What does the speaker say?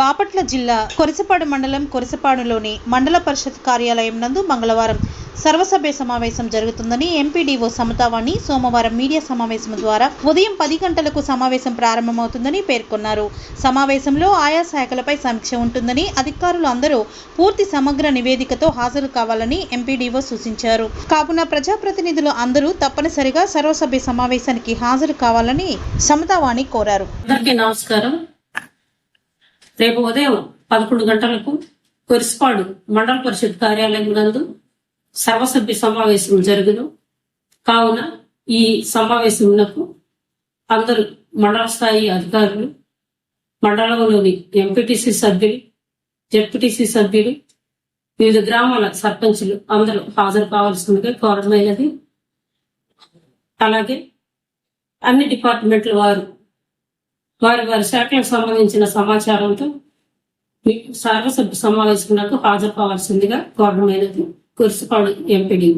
బాపట్ల జిల్లా కొరిసపాడు మండలం కొరిసపాడులోని మండల పరిషత్ కార్యాలయం నందు మంగళవారం సర్వసభ్య సమావేశం జరుగుతుందని ఎంపీడీఓ సమతావాణి సోమవారం మీడియా సమావేశం ద్వారా ఉదయం పది గంటలకు సమావేశం ప్రారంభమవుతుందని పేర్కొన్నారు. సమావేశంలో ఆయా శాఖలపై సమీక్ష ఉంటుందని అధికారులు అందరూ పూర్తి సమగ్ర నివేదికతో హాజరు కావాలని ఎంపీడీఓ సూచించారు. కావున ప్రజాప్రతినిధులు అందరూ తప్పనిసరిగా సర్వసభ్య సమావేశానికి హాజరు కావాలని సమతావాణి కోరారు. నమస్కారం. రేపు ఉదయం పదకొండు గంటలకు కొరిసిపాడు మండల పరిషత్ కార్యాలయం నందు సర్వసభ్య సమావేశం జరుగును. కావున ఈ సమావేశంలో అందరూ మండల స్థాయి అధికారులు మండలంలోని ఎంపీటీసీ సభ్యులు జెడ్పీటీసీ సభ్యులు వివిధ గ్రామాల సర్పంచులు అందరూ హాజరు కావాల్సిందిగా కోరడమైనది. అలాగే అన్ని డిపార్ట్మెంట్ల వారు వారి వారి శాఖలకు సంబంధించిన సమాచారంతో సర్వసభ్య సమావేశంలో హాజరు కావాల్సిందిగా కోరడమైనది కురిసిపాడు ఎంపీడీ